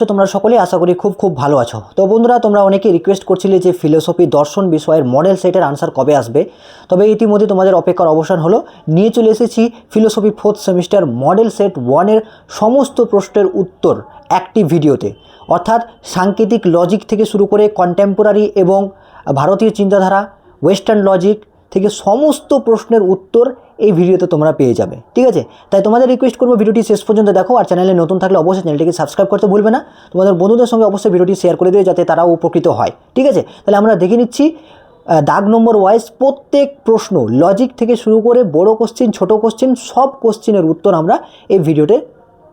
তো তোমরা সকলেই আশা করি খুব খুব ভালো আছো। তো বন্ধুরা, তোমরা অনেকে রিকোয়েস্ট করছিলে যে ফিলোসফি দর্শন বিষয়ের মডেল সেটের আনসার কবে আসবে। তবে ইতিমধ্যে তোমাদের অপেক্ষার অবসান হলো। নিয়ে চলে এসেছি philosophy fourth semester model set ওয়ানের সমস্ত প্রশ্নের উত্তর একটি ভিডিওতে। অর্থাৎ সাংকেতিক লজিক থেকে শুরু করে কন্টেম্পোরারি এবং ভারতীয় চিন্তাধারা ওয়েস্টার্ন লজিক থেকে সমস্ত প্রশ্নের উত্তর এই ভিডিওতে তোমরা পেয়ে যাবে, ঠিক আছে? তাই তোমাদের রিকোয়েস্ট করব ভিডিওটি শেষ পর্যন্ত দেখো আর চ্যানেলে নতুন থাকলে অবশ্যই চ্যানেলটিকে সাবস্ক্রাইব করতে ভুলবে না। তোমাদের বন্ধুদের সঙ্গে অবশ্যই ভিডিওটি শেয়ার করে দিও যাতে তারাও উপকৃত হয়, ঠিক আছে? তাহলে আমরা দেখে নিচ্ছি দাগ নম্বর ওয়াইজ প্রত্যেক প্রশ্ন লজিক থেকে শুরু করে বড় কোশ্চিন ছোট কোশ্চিন সব কোশ্চিনের উত্তর আমরা এই ভিডিওতে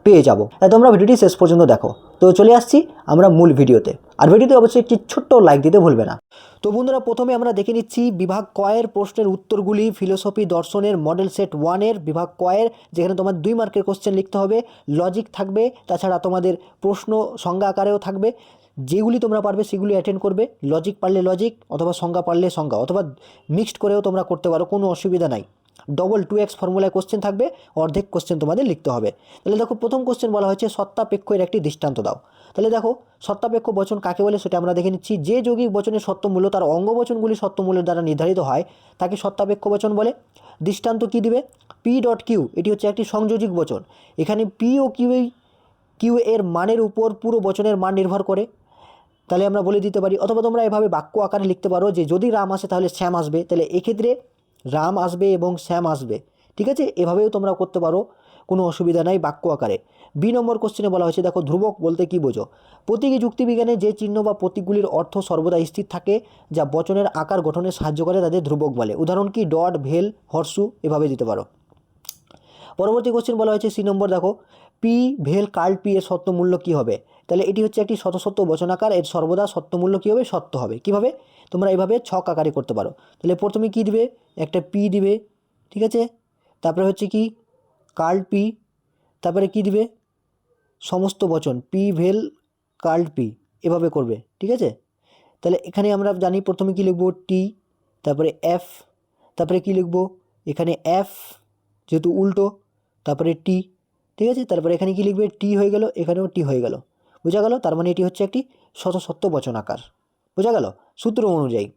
পেয়ে যাব। তাই তোমরা ভিডিওটি শেষ পর্যন্ত দেখো। তো চলে আসছি আমরা মূল ভিডিওতে। আর ভিডিওতে অবশ্যই একটি ছোট্ট লাইক দিতে ভুলবে না। তো বন্ধুরা, প্রথমে আমরা দেখে নিচ্ছি বিভাগ কয়ের প্রশ্নের উত্তরগুলি ফিলোসফি দর্শনের মডেল সেট ওয়ানের বিভাগ কয়ের, যেখানে তোমার দুই মার্কের কোশ্চেন লিখতে হবে। লজিক থাকবে, তাছাড়া তোমাদের প্রশ্ন সংজ্ঞা আকারেও থাকবে। যেগুলি তোমরা পারবে সেগুলি অ্যাটেন্ড করবে। লজিক পারলে লজিক অথবা সংজ্ঞা পারলে সংজ্ঞা, অথবা মিক্সড করেও তোমরা করতে পারো, কোনো অসুবিধা নাই। ডবল টু এক্স ফর্মুলায় কোশ্চেন থাকবে, অর্ধেক কোশ্চেন তোমাদের লিখতে হবে। তাহলে দেখো, প্রথম কোশ্চেন বলা হয়েছে, সত্তাপেক্ষের একটি দৃষ্টান্ত দাও। তাহলে দেখো, সত্তাপেক্ষ বচন কাকে বলে সেটা আমরা দেখে নিচ্ছি। যে যৌগিক বচনের সত্যমূল্য তার অঙ্গ অঙ্গবচনগুলি সত্যমূল্যের দ্বারা নির্ধারিত হয়, তাকে সত্তাপেক্ষ বচন বলে। দৃষ্টান্ত কি দিবে? পি ডট কিউ এটি হচ্ছে একটি সংযোজিক বচন। এখানে পি ও কিউ কিউ এর মানের উপর পুরো বচনের মান নির্ভর করে। তাহলে আমরা বলে দিতে পারি, অথবা তোমরা এভাবে বাক্য আকারে লিখতে পারো যে যদি রাম আসে তাহলে শ্যাম আসবে। তাহলে এক্ষেত্রে রাম আসবে এবং শ্যাম আসবে। ঠিক আছে? এভাবেও তোমরা করতে পারো। কোনো অসুবিধা নাই বাক্য আকারে। বি নম্বর কোশ্চেনে বলা হয়েছে, দেখো, ধ্রুবক বলতে কি বোঝো? প্রতীকী যুক্তিবিজ্ঞানে যে চিহ্ন বা প্রতীকগুলির অর্থ সর্বদা স্থির থাকে, যা বচনের আকার গঠনে সাহায্য করে, তাদের ধ্রুবক বলে। উদাহরণ কি? ডট, ভেল, হর্সু, এভাবে দিতে পারো। পরবর্তী কোশ্চেন বলা হয়েছে সি নম্বর, দেখো পি ভেল, কার্ল পি এর সত্য মূল্য কী হবে? তাহলে এটি হচ্ছে একটি শতসত্য বচনাকার, এর সর্বদা সত্য মূল্য কী হবে? সত্য হবে। কীভাবে? তোমরা এভাবে ছক আকারে করতে পারো। তাহলে প্রথমে কী দিবে? একটা পি দিবে, ঠিক আছে? তারপরে হচ্ছে কি কার্ল পি তারপরে কি দিবে? সমস্ত বচন পি ভেল কার্ল পি এভাবে করবে, ঠিক আছে? তাহলে এখানে আমরা জানি প্রথমে কি লিখব? টি তারপরে এফ তারপরে কি লিখব? এখানে এফ যেহেতু উল্টো, তারপরে টি ঠিক আছে? তারপরে এখানে কি লিখবে? টি হয়ে গেল, এখানেও টি হয়ে গেল। বোঝা গেল? তার মানে এটি হচ্ছে একটি শতসত্য বচনাকার বোঝা গেল? সূত্র অনুযায়ী।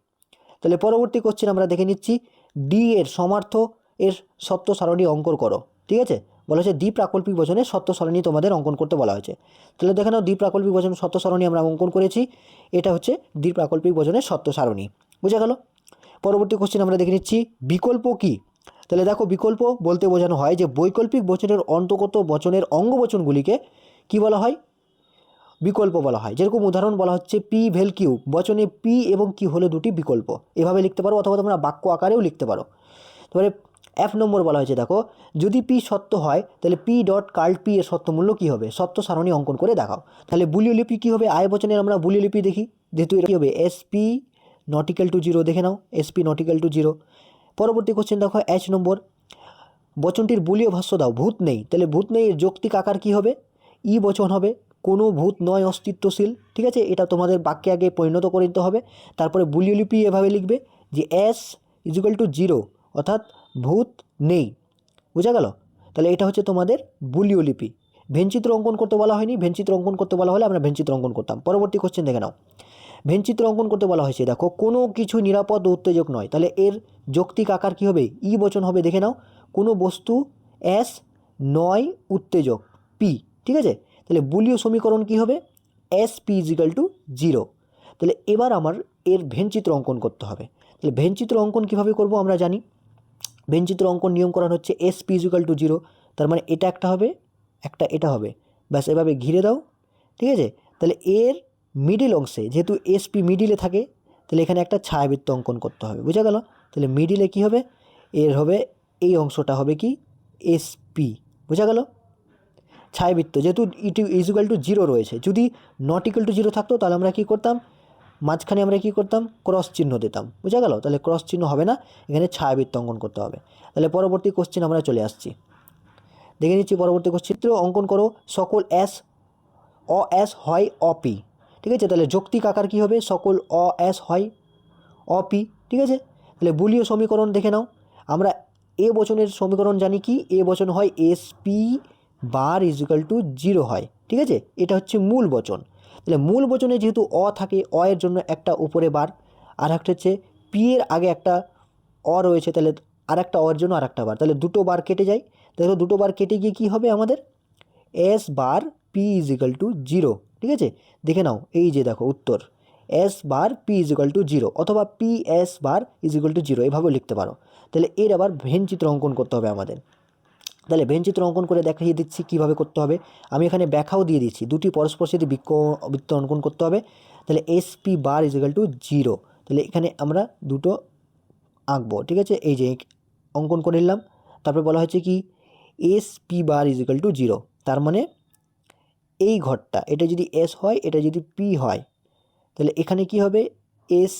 তাহলে পরবর্তী কোশ্চেন আমরা দেখে নিচ্ছি। ডি এর সমার্থ এর সত্য সারণী অঙ্কন করো, ঠিক আছে? বলা হয়েছে দ্বি প্রাকল্পিক বচনের সত্য সারণী তোমাদের অঙ্কন করতে বলা হয়েছে। তাহলে দেখে নাও দ্বি প্রাকল্পিক বচন সত্য সারণী আমরা অঙ্কন করেছি, এটা হচ্ছে দ্বি প্রাকল্পিক বচনের সত্য সারণী বোঝা গেল? পরবর্তী কোশ্চেন আমরা দেখে নিচ্ছি, বিকল্প কি? তাহলে দেখো, বিকল্প বলতে বোঝানো হয় যে বৈকল্পিক বচনের অন্তর্গত বচনের অঙ্গবচনগুলিকে কি বলা হয়? বিকল্প বলা হয়। যেরকম উদাহরণ বলা হচ্ছে পি ভেল কিউ বচনে পি এবং কিউ হলো দুটি বিকল্প। এভাবে লিখতে পারো অথবা তোমরা বাক্য আকারেও লিখতে পারো। তারপরে এফ নম্বর বলা হয়েছে, দেখো, যদি পি সত্য হয়, তাহলে পি ডট কার্ল পি এর সত্য মূল্য কী হবে? সত্য সারণী অঙ্কন করে দেখাও। তাহলে বুলীয় লিপি কী হবে? আয় বচনের আমরা বুলীয় লিপি দেখি। যেহেতু এটা কী হবে? S P not equal to zero দেখে নাও। S P not equal to zero পরবর্তী কোশ্চেন দেখো এইচ নম্বর। বচনটির বুলীয় ভাষ্য দাও। ভূত নেই। তাহলে ভূত নেই, এর যৌক্তিক আকার কী হবে? ই বচন হবে। কোনো ভূত নয় অস্তিত্বশীল, ঠিক আছে? এটা তোমাদের বাক্যে আগে পরিণত করে দিতে হবে। তারপরে বুলীয় লিপি এভাবে লিখবে যে এস ইজুকাল টু জিরো অর্থাৎ ভূত নেই। বোঝা গেল? তাহলে এটা হচ্ছে তোমাদের বুলীয় লিপি ভেনচিত্র অঙ্কন করতে বলা হয়নি। ভেনচিত্র অঙ্কন করতে বলা হলে আমরা ভেনচিত্র অঙ্কন করতাম। পরবর্তী কোশ্চেন দেখে নাও। ভেনচিত্র অঙ্কন করতে বলা হয়েছে, দেখো, কোনো কিছু নিরাপদ উত্তেজক নয়। তাহলে এর যৌক্তিক আকার কী হবে? ই বচন হবে, দেখে নাও। কোনো বস্তু এস নয় উত্তেজক পি ঠিক আছে? তাহলে বুলীয় সমীকরণ কী হবে? S P is equal to zero তাহলে এবার আমার এর ভেনচিত্র অঙ্কন করতে হবে। তাহলে ভেনচিত্র অঙ্কন কীভাবে করব আমরা জানি। ভেনচিত্র অঙ্কন নিয়ম নিয়মকরণ হচ্ছে S P is equal to zero তার মানে এটা একটা হবে, একটা এটা হবে। ব্যাস, এভাবে ঘিরে দাও। ঠিক আছে? তাহলে এর মিডিল অংশে, যেহেতু এসপি মিডিলে থাকে, তাহলে এখানে একটা ছায়াবৃত্ত অঙ্কন করতে হবে। বুঝা গেল? তাহলে মিডিলে কি হবে? এর হবে, এই অংশটা হবে কি? এসপি বোঝা গেল? ছায়াবৃত্ত, যেহেতু ইটু ইজুকাল টু জিরো রয়েছে। যদি নট ইকুয়াল টু জিরো থাকতো, তাহলে আমরা কী করতাম? মাঝখানে আমরা কী করতাম? ক্রস চিহ্ন দিতাম। বোঝা গেল? তাহলে ক্রস চিহ্ন হবে না, এখানে ছায়াবৃত্ত অঙ্কন করতে হবে। তাহলে পরবর্তী কোশ্চেন আমরা চলে আসছি। দেখে নিচ্ছি পরবর্তী কোশ্চেন চিত্র অঙ্কন করো, সকল এস অ এস হয় অপি ঠিক আছে? তাহলে যৌক্তিক আকার কী হবে? সকল অ এস হয় অপি ঠিক আছে? তাহলে বুলীয় সমীকরণ দেখে নাও। আমরা এ বচনের সমীকরণ জানি কি? এ বচন হয় S P bar is equal to zero হয়, ঠিক আছে? এটা হচ্ছে মূল বচন। তাহলে মূল বচনে যেহেতু অ থাকে, অ এর জন্য একটা উপরে বার আর একটা হচ্ছে পি এর আগে একটা অ রয়েছে, তাহলে আর একটা অর জন্য আর একটা বার তাহলে দুটো বার কেটে যায়। তাহলে দুটো বার কেটে গিয়ে কী হবে আমাদের? S bar P is is equal to zero ঠিক আছে? দেখে নাও, এই যে দেখো উত্তর। S bar P is is equal to zero অথবা P S bar is is equal to zero এভাবেও লিখতে পারো। তাহলে এর আবার ভেন চিত্র অঙ্কন করতে হবে আমাদের। তাহলে ভেন চিত্র অঙ্কন করে দেখিয়ে দিচ্ছি কীভাবে করতে হবে। আমি এখানে ব্যাখ্যাও দিয়ে দিচ্ছি দুটি পরস্পর সাথে বৃক্ষ, বৃত্ত অঙ্কন করতে হবে। তাহলে S P bar is equal to zero তাহলে এখানে আমরা দুটো আঁকবো, ঠিক আছে? এই যে অঙ্কন করে নিলাম, তারপরে বলা হয়েছে কি? S P bar is equal to zero তার মানে এই ঘরটা, এটা যদি এস হয়, এটা যদি পি হয়, তাহলে এখানে কি হবে? এস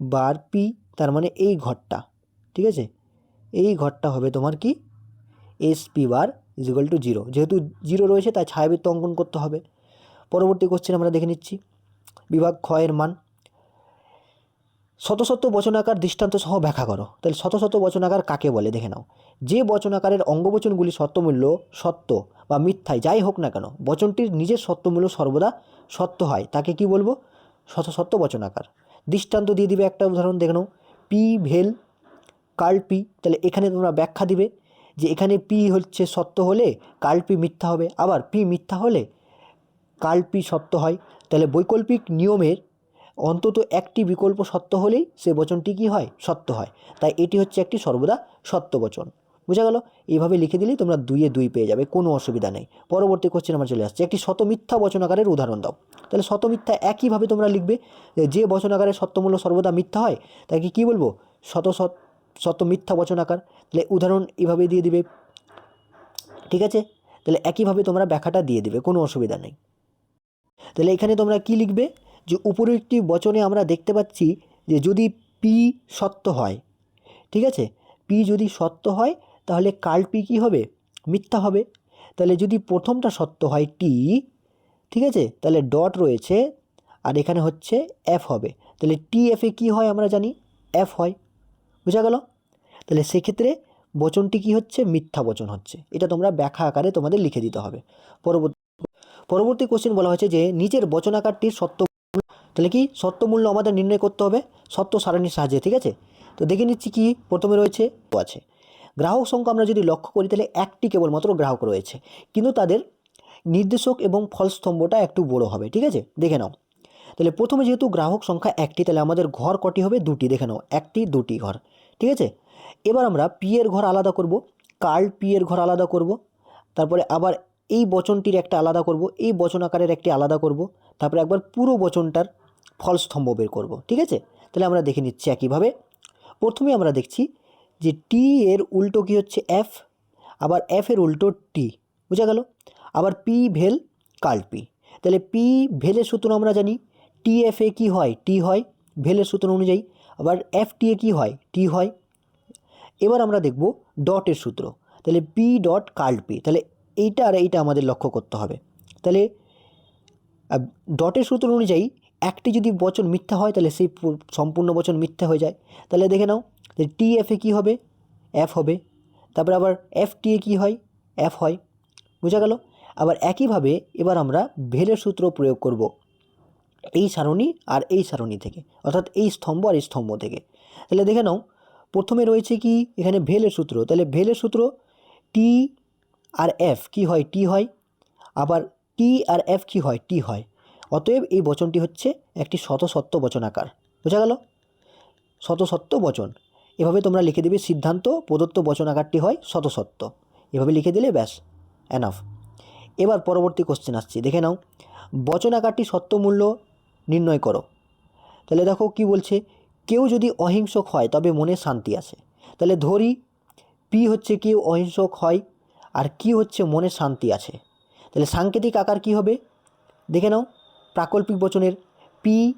বার পি তার মানে এই ঘরটা, ঠিক আছে? এই ঘরটা হবে তোমার কি? S P bar is equal to zero যেহেতু জিরো রয়েছে, তাই ছায়াবৃত্ত অঙ্কন করতে হবে। পরবর্তী কোশ্চেন আমরা দেখে নিচ্ছি। বিভাগ ক্ষয়ের মান। শত শত বচনাকার দৃষ্টান্ত সহ ব্যাখ্যা করো। তাহলে শত শত বচনাকার কাকে বলে? দেখে নাও। যে বচনাকারের অঙ্গবচনগুলি সত্যমূল্য, সত্য বা মিথ্যায় যাই হোক না কেন, বচনটির নিজের সত্যমূল্য সর্বদা সত্য হয়। তাকে কি বলব? শত সত্য বচনাকার। দৃষ্টান্ত দিয়ে দিবে একটা উদাহরণ, দেখে নাও। পি ভেল, কার্ল পি। তাহলে এখানে তোমরা ব্যাখ্যা দিবে। যে এখানে পি হচ্ছে সত্য হলে কার্ল পি মিথ্যা হবে, আবার পি মিথ্যা হলে কার্ল পি সত্য হয়। তাহলে বৈকল্পিক নিয়মের অন্তত একটি বিকল্প সত্য হলেই সে বচনটি কী হয়? সত্য হয়। তাই এটি হচ্ছে একটি সর্বদা সত্য বচন। বোঝা গেল? এইভাবে লিখে দিলেই তোমরা দুইয়ে দুই পেয়ে যাবে, কোনো অসুবিধা নেই। পরবর্তী কোশ্চেন আমার চলে আসছে। একটি শত মিথ্যা বচনাকারের উদাহরণ দাও। তাহলে শত মিথ্যা একইভাবে তোমরা লিখবে যে বচন বচনাকারের সত্যমূল্য সর্বদা মিথ্যা হয়, তাকে কী বলব? শত শত শত মিথ্যা বচন আকার তাহলে উদাহরণ এভাবে দিয়ে দিবে। ঠিক আছে? তাহলে একইভাবে তোমরা ব্যাখ্যাটা দিয়ে দিবে, কোনো অসুবিধা নেই। তাহলে এখানে তোমরা কি লিখবে? যে উপরে একটি বচনে আমরা দেখতে পাচ্ছি যে যদি পি সত্য হয়, ঠিক আছে? পি যদি সত্য হয়, তাহলে কাল পি কী হবে? মিথ্যা হবে। তাহলে যদি প্রথমটা সত্য হয় টি ঠিক আছে? তাহলে ডট রয়েছে আর এখানে হচ্ছে এফ হবে। তাহলে টি এফে কী হয় আমরা জানি? এফ হয়। বোঝা গেল? তাহলে সেক্ষেত্রে বচনটি কি হচ্ছে? মিথ্যা বচন হচ্ছে। এটা তোমরা ব্যাখ্যা আকারে তোমাদের লিখে দিতে হবে। পরবর্তী পরবর্তী কোশ্চেন বলা হয়েছে যে নিচের বচনাকারটির সত্য তাহলে কি সত্য মূল্য আমাদের নির্ণয় করতে হবে? সত্য সারণীর সাহায্যে, ঠিক আছে? তো দেখে নিচ্ছি কি প্রথমে রয়েছে, আছে। গ্রাহক সংখ্যা আমরা যদি লক্ষ্য করি, তাহলে একটি কেবলমাত্র গ্রাহক রয়েছে। কিন্তু তাদের নির্দেশক এবং ফলস্তম্ভটা একটু বড় হবে, ঠিক আছে? দেখে নাও। তাহলে প্রথমে যেহেতু গ্রাহক সংখ্যা একটি, তাহলে আমাদের ঘর কটি হবে? দুটি। দেখে নাও, একটি, দুটি ঘর। ঠিক আছে? এবার আমরা পি এর ঘর আলাদা করব, কার্ল পি এর ঘর আলাদা করব, তারপরে আবার এই বচনটির একটা আলাদা করব, এই বচন আকারের একটি আলাদা করব, তারপরে একবার পুরো বচনটার ফলস্তম্ভ বের করব, ঠিক আছে? তাহলে আমরা দেখে নিচ্ছি একইভাবে। প্রথমে আমরা দেখছি যে টি এর উল্টো কী হচ্ছে এফ আবার এফ এর উল্টো টি বোঝা গেল? আবার পি ভেল কাল পি তাহলে পি ভেলের সূত্র আমরা জানি টি এফ এ কী হয়? টি হয় ভেলের সূত্র অনুযায়ী আবার এফ টি এ কী হয়? টি হয়। এবার আমরা দেখব ডটের সূত্র। তাহলে পি ডট কার্ল পি তাহলে এইটা আর এইটা আমাদের লক্ষ্য করতে হবে। তাহলে ডটের সূত্র অনুযায়ী একটি যদি বচন মিথ্যা হয়, তাহলে সেই সম্পূর্ণ বচন মিথ্যা হয়ে যায়। তাহলে দেখে নাও তাহলে টি এফে কী হবে? এফ হবে। তারপরে আবার এফ টি এ কী হয়? এফ হয়। বোঝা গেল? আবার একইভাবে এবার আমরা ভেলের সূত্র প্রয়োগ করব। এই সারণী আর এই সারণী থেকে, অর্থাৎ এই স্তম্ভ আর এই স্তম্ভ থেকে। তাহলে দেখে নাও, প্রথমে রয়েছে কি? এখানে ভেলের সূত্র। তাহলে ভেলের সূত্র টি আর এফ কি হয়? টি হয়। আবার টি আর এফ কি হয়? টি হয়। অতএব এই বচনটি হচ্ছে একটি শতসত্য বচনাকার। বোঝা গেল? শতসত্য বচন। এভাবে তোমরা লিখে দেবে সিদ্ধান্ত, প্রদত্ত বচনাকারটি হয় শতসত্য এভাবে লিখে দিলে ব্যাস অ্যানাফ এবার পরবর্তী কোশ্চেন আসছে। দেখে নাও, বচনাকারটি সত্যমূল্য নির্ণয় করো। তাহলে দেখো কি বলছে, কেউ যদি অহিংসক হয় তবে মনে শান্তি আছে। তাহলে ধরি পি হচ্ছে কেউ অহিংসক হয় আর কি হচ্ছে মনে শান্তি আছে। তাহলে সাংকেতিক আকার কি হবে? দেখে নাও, প্রাকল্পিক বচনের পি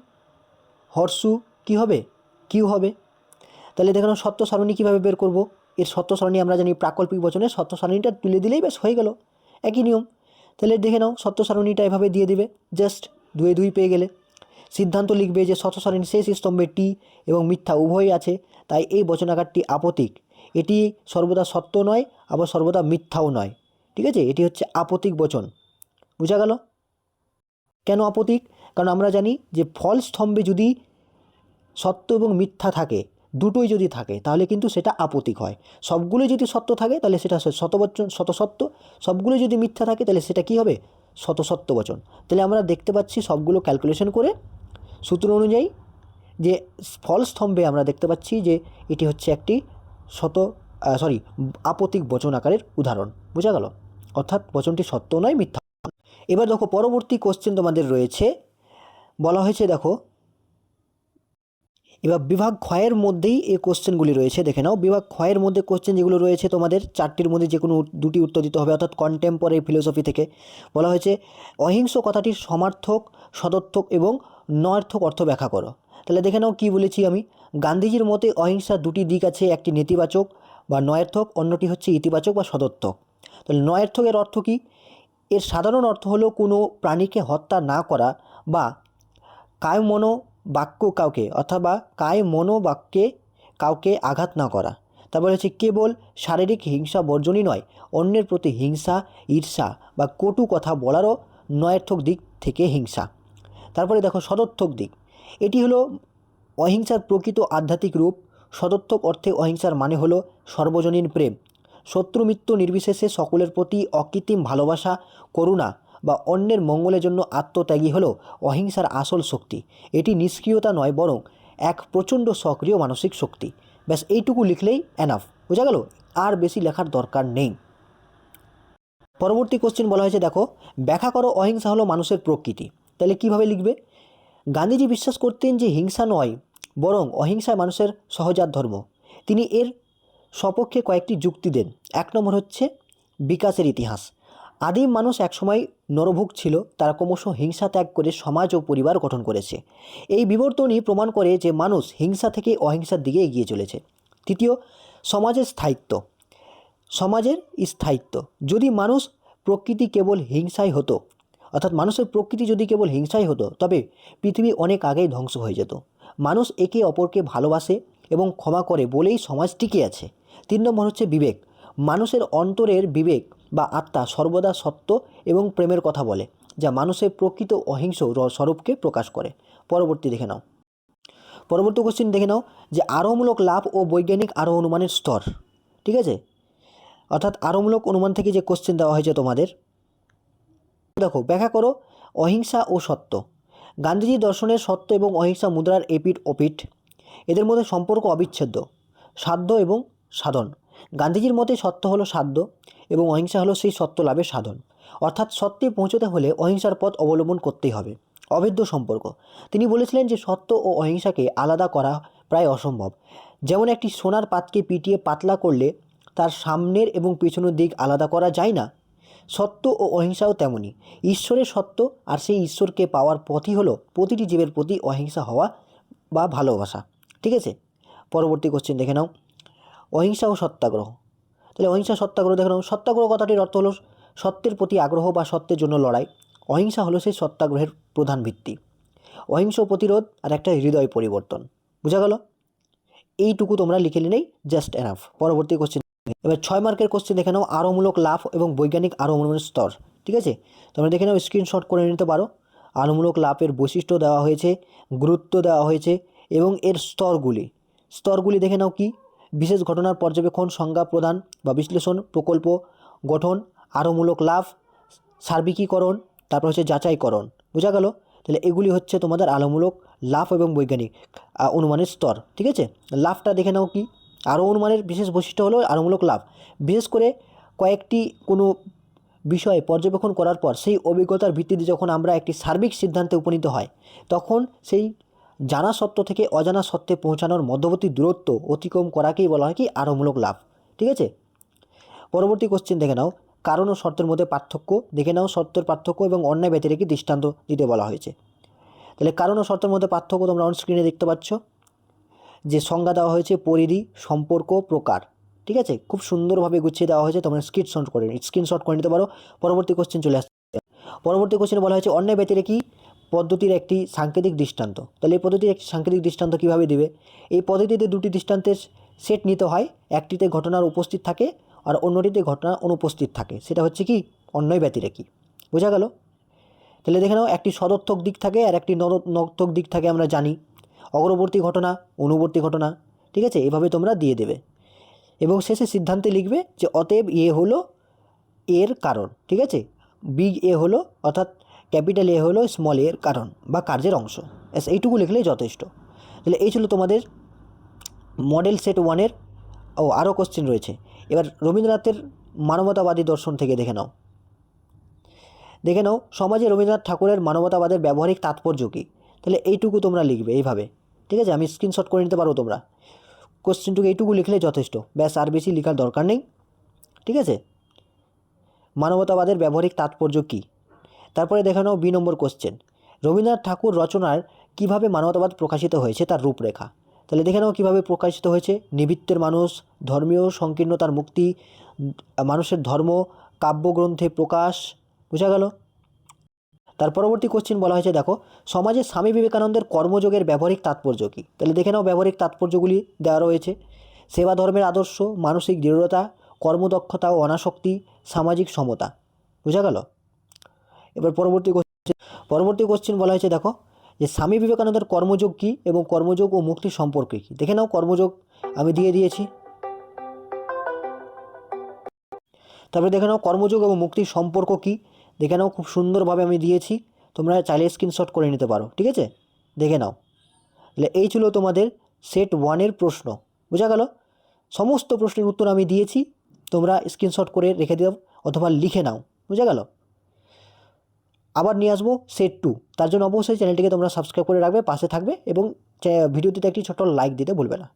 হর্ষু কি হবে? কিউ হবে। তাহলে দেখে নাও সত্য সারণী কীভাবে বের করব? এর সত্য সারণী আমরা জানি প্রাকল্পিক বচনের সত্য সারণীটা তুলে দিলেই বেশ হয়ে গেল। একই নিয়ম। তাহলে দেখে নাও সত্য সারণীটা এভাবে দিয়ে দিবে জাস্ট দুয়ে দুই পেয়ে গেলে। সিদ্ধান্ত লিখবে যে সত্য সারণীর শেষ স্তম্ভে টি এবং মিথ্যা উভয়ই আছে, তাই এই বচনাকারটি আপতিক। এটি সর্বদা সত্য নয়, আবার সর্বদা মিথ্যাও নয়। ঠিক আছে? এটি হচ্ছে আপতিক বচন। বোঝা গেল? কেন আপতিক? কারণ আমরা জানি যে ফল স্তম্ভে যদি সত্য এবং মিথ্যা থাকে, দুটোই যদি থাকে, তাহলে কিন্তু সেটা আপতিক হয়। সবগুলো যদি সত্য থাকে, তাহলে সেটা শতবচন, শতসত্য। সবগুলো যদি মিথ্যা থাকে, তাহলে সেটা কী হবে? শতসত্য বচন। তাহলে আমরা দেখতে পাচ্ছি সবগুলো ক্যালকুলেশন করে সূত্র অনুযায়ী যে ফল স্তম্ভে আমরা দেখতে পাচ্ছি যে এটি হচ্ছে একটি শত সরি আপতিক বচন আকারের উদাহরণ। বোঝা গেল? অর্থাৎ বচনটি সত্য নয়, মিথ্যা এবার দেখো, পরবর্তী কোশ্চেন তোমাদের রয়েছে। বলা হয়েছে, দেখো, এবার বিভাগ ক্ষয়ের মধ্যেই এই কোশ্চেনগুলি রয়েছে, দেখে নাও। বিভাগ ক্ষয়ের মধ্যে কোশ্চেন যেগুলো রয়েছে, তোমাদের চারটির মধ্যে যে কোনো দুটি উত্তর দিতে হবে, অর্থাৎ কন্টেম্পোরারি ফিলোসফি থেকে। বলা হয়েছে, অহিংস কথাটির সমার্থক, সদর্থক এবং নয়ার্থক অর্থ ব্যাখ্যা করো। তাহলে দেখে নাও কী বলেছি আমি। গান্ধীজির মতে অহিংসার দুটি দিক আছে, একটি নেতিবাচক বা নয়ার্থক, অন্যটি হচ্ছে ইতিবাচক বা সদর্থক তাহলে নয়ার্থকের অর্থ কী? এর সাধারণ অর্থ হলো কোনো প্রাণীকে হত্যা না করা বা কায় মনো বাক্য কাউকে অথবা কায় মনো বাক্যে কাউকে আঘাত না করা। তারপর হচ্ছে কেবল শারীরিক হিংসা বর্জনই নয়, অন্যের প্রতি হিংসা, ঈর্ষা বা কটু কথা বলারও নয়ার্থক দিক থেকে হিংসা। তারপরে দেখো সদর্থক দিক। এটি হলো অহিংসার প্রকৃত আধ্যাত্মিক রূপ। সদর্থক অর্থে অহিংসার মানে হলো সর্বজনীন প্রেম। শত্রু মৃত্যু নির্বিশেষে সকলের প্রতি অকৃত্রিম ভালোবাসা, করুণা বা অন্যের মঙ্গলের জন্য আত্মত্যাগী হলো অহিংসার আসল শক্তি। এটি নিষ্ক্রিয়তা নয়, বরং এক প্রচণ্ড সক্রিয় মানসিক শক্তি। ব্যাস, এইটুকু লিখলেই এনাফ বোঝা গেল? আর বেশি লেখার দরকার নেই। পরবর্তী কোশ্চেন বলা হয়েছে, দেখো, ব্যাখ্যা করো, অহিংসা হলো মানুষের প্রকৃতি। তাহলে কীভাবে লিখবে? গান্ধীজি বিশ্বাস করতেন যে হিংসা নয়, বরং অহিংসায় মানুষের সহজাত ধর্ম। তিনি এর সপক্ষে কয়েকটি যুক্তি দেন। এক নম্বর হচ্ছে, বিকাশের ইতিহাস। আদিম মানুষ একসময় নরভোগ ছিল, তারা ক্রমশ হিংসা ত্যাগ করে সমাজ ও পরিবার গঠন করেছে। এই বিবর্তনই প্রমাণ করে যে মানুষ হিংসা থেকে অহিংসার দিকে এগিয়ে চলেছে। তৃতীয়, সমাজের স্থায়িত্ব। সমাজের স্থায়িত্ব। যদি মানুষ প্রকৃতি কেবল হিংসাই হতো অর্থাৎ মানুষের প্রকৃতি যদি কেবল হিংসাই হতো, তবে পৃথিবী অনেক আগেই ধ্বংস হয়ে যেত। মানুষ একে অপরকে ভালোবাসে এবং ক্ষমা করে বলেই সমাজ টিকে আছে। তিন নম্বর হচ্ছে বিবেক। মানুষের অন্তরের বিবেক বা আত্মা সর্বদা সত্য এবং প্রেমের কথা বলে, যা মানুষের প্রকৃত অহিংস স্বরূপকে প্রকাশ করে। পরবর্তী দেখে নাও। পরবর্তী কোশ্চেন দেখে নাও যে আরোহমূলক লাভ ও বৈজ্ঞানিক আরোহ অনুমানের স্তর। ঠিক আছে? অর্থাৎ আরোমূলক অনুমান থেকে যে কোশ্চেন দেওয়া হয়েছে তোমাদের দেখো, ব্যাখ্যা করো, অহিংসা ও সত্য। গান্ধীজি দর্শনের সত্য এবং অহিংসা মুদ্রার এপিট ওপিট এদের মধ্যে সম্পর্ক অবিচ্ছেদ্য, সাধ্য এবং সাধন। গান্ধীজির মতে সত্য হলো সাধ্য এবং অহিংসা হলো সেই সত্য লাভের সাধন। অর্থাৎ সত্যে পৌঁছতে হলে অহিংসার পথ অবলম্বন করতেই হবে অভেদ্য সম্পর্ক। তিনি বলেছিলেন যে সত্য ও অহিংসাকে আলাদা করা প্রায় অসম্ভব। যেমন একটি সোনার পাতকে পিটিয়ে পাতলা করলে তার সামনের এবং পেছনের দিক আলাদা করা যায় না সত্য ও অহিংসাও তেমনই ঈশ্বরের সত্য আর সেই ঈশ্বরকে পাওয়ার পথই হলো প্রতিটি জীবের প্রতি অহিংসা হওয়া বা ভালোবাসা। ঠিক আছে? পরবর্তী কোশ্চেন দেখে নাও। অহিংসা ও সত্যাগ্রহ। তাহলে অহিংসা, সত্যাগ্রহ দেখে নাও। সত্যাগ্রহ কথাটির অর্থ হলো সত্যের প্রতি আগ্রহ বা সত্যের জন্য লড়াই। অহিংসা হলো সেই সত্যাগ্রহের প্রধান ভিত্তি। অহিংস প্রতিরোধ আর একটা হৃদয় পরিবর্তন। বোঝা গেল? এইটুকু তোমরা লিখে নিলেই জাস্ট এনাফ পরবর্তী কোশ্চেন এবার ছয় মার্কের কোশ্চেন দেখে নাও, আরোমূলক লাভ এবং বৈজ্ঞানিক আরোমূলক স্তর, ঠিক আছে? তোমরা দেখে নাও স্ক্রিনশট করে নিতে পারো। আরোমূলক লাভের বৈশিষ্ট্য দেওয়া হয়েছে, গুরুত্ব দেওয়া হয়েছে এবং এর স্তরগুলি। স্তরগুলি দেখে নাও কি? বিশেষ ঘটনার পর্যবেক্ষণ, সংজ্ঞা প্রদান বা বিশ্লেষণ, প্রকল্প, গঠন, আরোমূলক লাভ সার্বিকীকরণ, তারপর হচ্ছে যাচাইকরণ। বোঝা গেল? তাহলে এগুলি হচ্ছে তোমাদের আলোমূলক লাভ এবং বৈজ্ঞানিক অনুমানের স্তর, ঠিক আছে? লাভটা দেখে নাও কি? আরও অনুমানের বিশেষ বৈশিষ্ট্য হলো আরোমূলক লাভ। বিশেষ করে কয়েকটি কোনো বিষয়ে পর্যবেক্ষণ করার পর সেই অভিজ্ঞতার ভিত্তিতে যখন আমরা একটি সার্বিক সিদ্ধান্তে উপনীত হয়, তখন সেই জানা সত্য থেকে অজানা সত্যে পৌঁছানোর মধ্যবর্তী দূরত্ব অতিক্রম করাকেই বলা হয় কি আরোমূলক লাভ। ঠিক আছে? পরবর্তী কোশ্চেন দেখে নাও। কারণ ও শর্তের মধ্যে পার্থক্য। দেখে নাও শর্তের পার্থক্য এবং অন্যায় ব্যতিরেকে দৃষ্টান্ত দিতে বলা হয়েছে। তাহলে কারণ ও শর্তের মধ্যে পার্থক্য তোমরা অন স্ক্রিনে দেখতে পাচ্ছ। যে সংজ্ঞা দেওয়া হয়েছে, পরিধি, সম্পর্ক, প্রকার। ঠিক আছে? খুব সুন্দরভাবে গুছিয়ে দেওয়া হয়েছে, তোমরা স্ক্রিনশট করে স্ক্রিনশট করে নিতে পারো। পরবর্তী কোশ্চেন চলে আসছে। পরবর্তী কোশ্চেনে বলা হয়েছে অন্যায় ব্যতিরেকি পদ্ধতির একটি সাংকেতিক দৃষ্টান্ত। তাহলে এই পদ্ধতির একটি সাংকেতিক দৃষ্টান্ত কীভাবে দিবে? এই পদ্ধতিতে দুটি দৃষ্টান্তের সেট নিতে হয়। একটিতে ঘটনার উপস্থিত থাকে আর অন্যটিতে ঘটনা অনুপস্থিত থাকে। সেটা হচ্ছে কি? অন্যয় ব্যতিরেকী। বোঝা গেল? তাহলে দেখে নাও, একটি সদর্থক দিক থাকে আর একটি নদ- নর্থক দিক থাকে, আমরা জানি। অগ্রবর্তী ঘটনা, অনুবর্তী ঘটনা, ঠিক আছে? এভাবে তোমরা দিয়ে দেবে। এবং শেষে সিদ্ধান্তে লিখবে যে অতএব এ হলো এর কারণ, ঠিক আছে? বিগ এ হলো, অর্থাৎ ক্যাপিটাল এ হলো স্মল এর কারণ বা কার্যের অংশ। এইটুকু লিখলেই যথেষ্ট। তাহলে এই ছিল তোমাদের মডেল সেট ওয়ানের ও আরও কোশ্চেন রয়েছে। এবার রবীন্দ্রনাথের মানবতাবাদী দর্শন থেকে দেখে নাও। দেখে নাও, সমাজে রবীন্দ্রনাথ ঠাকুরের মানবতাবাদের ব্যবহারিক তাৎপর্য কী? তাহলে এইটুকু তোমরা লিখবে এইভাবে। ঠিক আছে, আমি স্ক্রিনশট করে নিতে পারো তোমরা। কোশ্চেনটুকু এইটুকু লিখলে যথেষ্ট। ব্যাস, আর বেশি লেখার দরকার নেই। ঠিক আছে? মানবতাবাদের ব্যবহারিক তাৎপর্য কী? তারপরে দেখে নাও বি নম্বর কোশ্চেন রবীন্দ্রনাথ ঠাকুর রচনার কীভাবে মানবতাবাদ প্রকাশিত হয়েছে তার রূপরেখা? তাহলে দেখে নাও কীভাবে প্রকাশিত হয়েছে। নিবৃত্তের মানুষ, ধর্মীয় সংকীর্ণতার মুক্তি, মানুষের ধর্ম, কাব্যগ্রন্থে প্রকাশ। বোঝা গেল? তার পরবর্তী কোশ্চেন বলা হয়েছে, দেখো, সমাজে স্বামী বিবেকানন্দের কর্মযোগের ব্যবহারিক তাৎপর্য কী? তাহলে দেখে নাও ব্যবহারিক তাৎপর্যগুলি দেওয়া রয়েছে। সেবা ধর্মের আদর্শ, মানসিক দৃঢ়তা, কর্মদক্ষতা ও অনাসক্তি, সামাজিক সমতা। বোঝা গেল? এবার পরবর্তী কোশ্চেন পরবর্তী কোশ্চেন বলা হয়েছে, দেখো, যে স্বামী বিবেকানন্দের কর্মযোগ কী এবং কর্মযোগ ও মুক্তির সম্পর্কে কী? দেখে নাও কর্মযোগ আমি দিয়ে দিয়েছি। তারপরে দেখে নাও কর্মযোগ এবং মুক্তির সম্পর্ক কী দেখে নাও, খুব সুন্দরভাবে আমি দিয়েছি। তোমরা চাইলে স্ক্রিনশট করে নিতে পারো, ঠিক আছে? দেখে নাও। তাহলে এই ছিল তোমাদের সেট ওয়ানের প্রশ্ন, বোঝা গেল? সমস্ত প্রশ্নের উত্তর আমি দিয়েছি, তোমরা স্ক্রিনশট করে রেখে দাও অথবা লিখে নাও, বোঝা গেল? আবার নিয়ে আসব সেট টু তার জন্য অবশ্যই চ্যানেলটিকে তোমরা সাবস্ক্রাইব করে রাখবে, পাশে থাকবে এবং ভিডিওটিতে একটি ছোট্ট লাইক দিতে ভুলবে না।